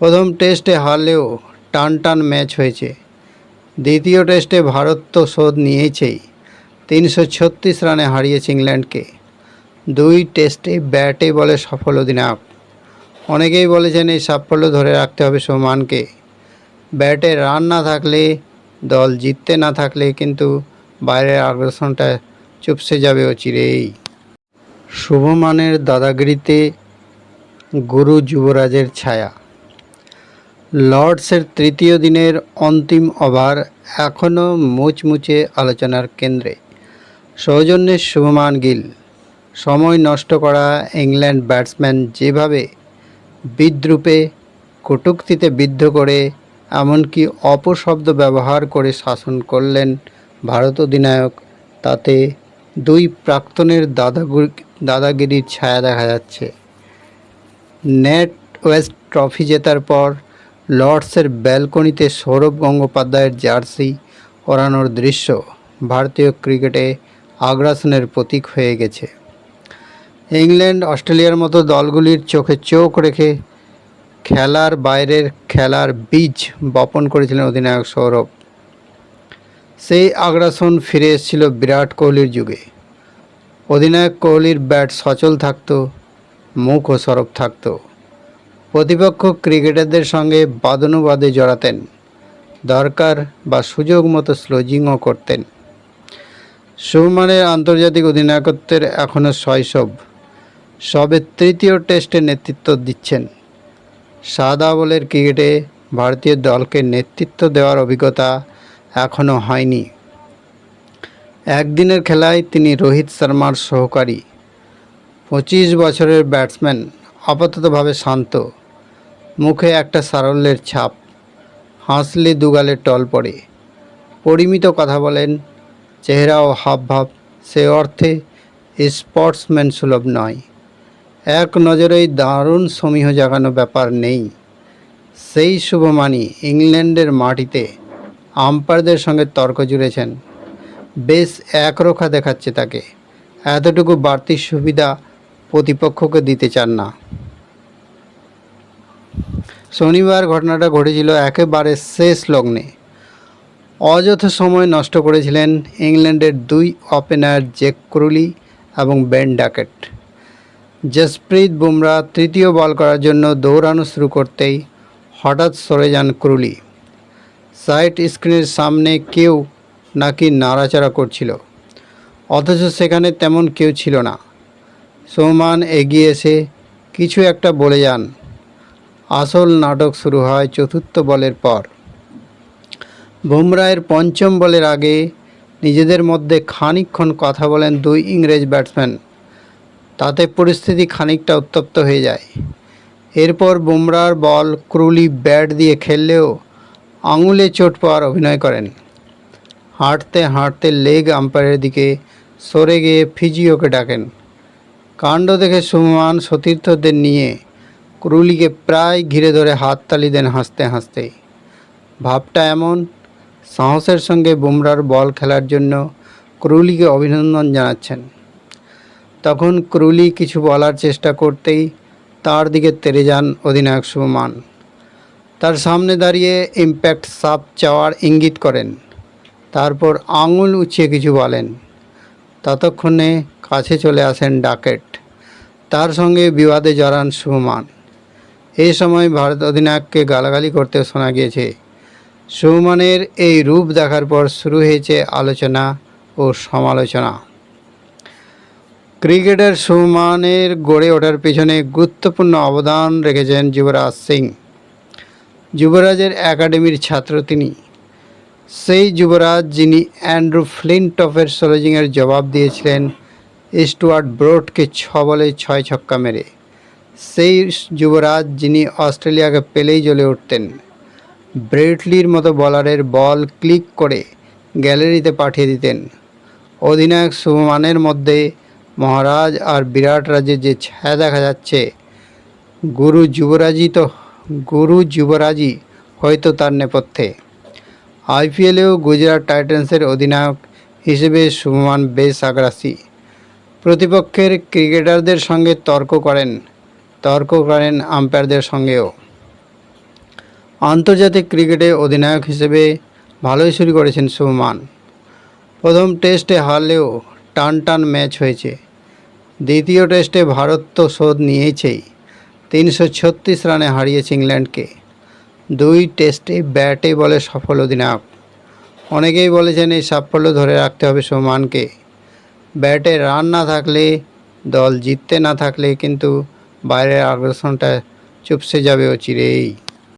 প্রথম টেস্টে হারলেও টান টান ম্যাচ হয়েছে। দ্বিতীয় টেস্টে ভারত তো শোধ নিয়েছেই। তিনশো ছত্রিশ রানে হারিয়েছে ইংল্যান্ডকে। দুই টেস্টে ব্যাটে বলে সফল অধিনায়ক অনেকেই বলেছেন এই সাফল্য ধরে রাখতে হবে সৌমানকে। ব্যাটে রান না থাকলে, দল জিততে না থাকলে কিন্তু বাইরের আগ্রাসনটা চুপসে যাবে অচিরেই শুভমানের দাদাগিরিতে গুরু যুবরাজের ছায়া। লর্ডসের তৃতীয় দিনের অন্তিম ওভার এখনও মুচমুচে আলোচনার কেন্দ্রে। সৌজন্যে শুভমান গিল। সময় নষ্ট করা ইংল্যান্ড ব্যাটসম্যান যেভাবে বিদ্রুপে কটূক্তিতে বিদ্ধ করে, এমনকি অপশব্দ ব্যবহার করে শাসন করলেন ভারত অধিনায়ক, তাতে দুই প্রাক্তনের দাদাগুরি দাদাগিরির ছায়া দেখা যাচ্ছে। নেট ওয়েস্ট ট্রফি জেতার পর লর্ডসের ব্যালকনিতে সৌরভ গঙ্গোপাধ্যায়ের জার্সি ওড়ানোর দৃশ্য ভারতীয় ক্রিকেটে আগ্রাসনের প্রতীক হয়ে গেছে। ইংল্যান্ড, অস্ট্রেলিয়ার মতো দলগুলির চোখে চোখ রেখে খেলার বাইরের খেলার বীজ বপন করেছিলেন অধিনায়ক সৌরভ। সেই আগ্রাসন ফিরে এসেছিল বিরাট কোহলির যুগে। অধিনায়ক কোহলির ব্যাট সচল থাকত, মুখ ও সরব থাকতো। প্রতিপক্ষ ক্রিকেটারদের সঙ্গে বাদনুবাদে জড়াতেন। দরকার বা সুযোগ মতো স্লোজিংও করতেন। সুমানের আন্তর্জাতিক অধিনায়কত্বের এখনও শৈশব। সবে তৃতীয় টেস্টে নেতৃত্ব দিচ্ছেন। সাদা বলের ক্রিকেটে ভারতীয় দলকে নেতৃত্ব দেওয়ার অভিজ্ঞতা এখনও হয়নি। একদিনের খেলায় তিনি রোহিত শর্মার সহকারী। পঁচিশ বছরের ব্যাটসম্যান, আপাততভাবে শান্ত। মুখে একটা সারল্যের ছাপ, হাসলে দুগালে টল পড়ে। পরিমিত কথা বলেন চেহারা ও হাবভাব, সে অর্থে স্পোর্টসম্যান সুলভ নয়। এক নজরেই দারুণ সমীহ জাগানো ব্যাপার নেই। সেই শুভমানি ইংল্যান্ডের মাটিতে আম্পায়ারদের সঙ্গে তর্ক জুড়েছেন। বেশ একরোখা দেখাচ্ছে তাকে। এতটুকু বাড়তি সুবিধা প্রতিপক্ষকে দিতে চান না। শনিবার ঘটনাটা ঘটেছিল একেবারে শেষ লগ্নে। অযথা সময় নষ্ট করেছিলেন ইংল্যান্ডের দুই ওপেনার জেক ক্রুলি এবং বেন ডাকেট। জসপ্রীত বুমরা তৃতীয় বল করার জন্য দৌড়ানো শুরু করতেই হঠাৎ সরে যান ক্রুলি। সাইট স্ক্রিনের সামনে কেউ নাকি নাড়াচাড়া করছিল, অথচ সেখানে তেমন কেউ ছিল না। সৌমান এগিয়ে এসে কিছু একটা বলে যান আসল নাটক শুরু হয় চতুর্থ বলের পর। বুমরায়ের পঞ্চম বলের আগে নিজেদের মধ্যে খানিকক্ষণ কথা বলেন দুই ইংরেজ ব্যাটসম্যান। তাতে পরিস্থিতি খানিকটা উত্তপ্ত হয়ে যায়। এরপর বুমরার বল ক্রুলি ব্যাট দিয়ে খেললেও আঙুলে চোট পাওয়ার অভিনয় করেন। হাঁটতে হাঁটতে লেগ আম্পায়ারের দিকে সরে গিয়ে ফিজিওকে ডাকেন। কাণ্ড দেখে সুমান সতীর্থদের নিয়ে ক্রুলিকে প্রায় ঘিরে ধরে হাততালি দেন হাসতে হাসতে। ভাবটা এমন, সাহসের সঙ্গে বুমরার বল খেলার জন্য ক্রুলিকে অভিনন্দন জানাচ্ছেন। তখন ক্রুলি কিছু বলার চেষ্টা করতেই তার দিকে তেরে যান অধিনায়ক সুমান তার সামনে দাঁড়িয়ে ইম্প্যাক্ট সাপ চাওয়ার ইঙ্গিত করেন। তারপর আঙুল উঁচিয়ে কিছু বলেন। ততক্ষণে কাছে চলে আসেন ডাকেট। তার সঙ্গে বিবাদে জড়ান সুমান এই সময় ভারত অধিনায়ককে গালাগালি করতে শোনা গিয়েছে। সুমানের এই রূপ দেখার পর শুরু হয়েছে আলোচনা ও সমালোচনা। ক্রিকেটার সুমানের গড়ে ওঠার পিছনে গুরুত্বপূর্ণ অবদান রেখেছেন যুবরাজ সিং। যুবরাজের একাডেমির ছাত্র তিনি। সেই যুবরাজ যিনি অ্যান্ড্রু ফ্লিনটফের সোলোজিংয়ের জবাব দিয়েছিলেন, স্টুয়ার্ট ব্রোডকে ছ বলে ছয় ছক্কা মেরে। সেই যুবরাজ যিনি অস্ট্রেলিয়াকে পেলেই জ্বলে উঠতেন। ব্রেটলির মতো বলারের বল ক্লিক করে গ্যালারিতে পাঠিয়ে দিতেন। অধিনায়ক সুমানের মধ্যে মহারাজ আর বিরাট রাজের যে ছায়া দেখা যাচ্ছে, গুরু যুবরাজই তো, গুরু যুবরাজই হয়তো তার নেপথ্যে। আইপিএলেও গুজরাট টাইটান্সের অধিনায়ক হিসেবে সুমান বেশ আগ্রাসী। প্রতিপক্ষের ক্রিকেটারদের সঙ্গে তর্ক করেন তর্ক করেন আম্পায়ারদের সঙ্গেও। আন্তর্জাতিক ক্রিকেটে অধিনায়ক হিসেবে ভালোই শুরু করেছেন শুভমান। প্রথম টেস্টে হারলেও টান টান ম্যাচ হয়েছে। দ্বিতীয় টেস্টে ভারত তো শোধ নিয়েছেই। তিনশো ছত্রিশ রানে হারিয়েছে ইংল্যান্ডকে। দুই টেস্টে ব্যাটে বলে সফল অধিনায়ক। অনেকেই বলেছেন এই সাফল্য ধরে রাখতে হবে সুমানকে ব্যাটে রান না থাকলে, দল জিততে না থাকলে কিন্তু বাইরের আগ্রাসনটা চুপসে যাবে অচিরেই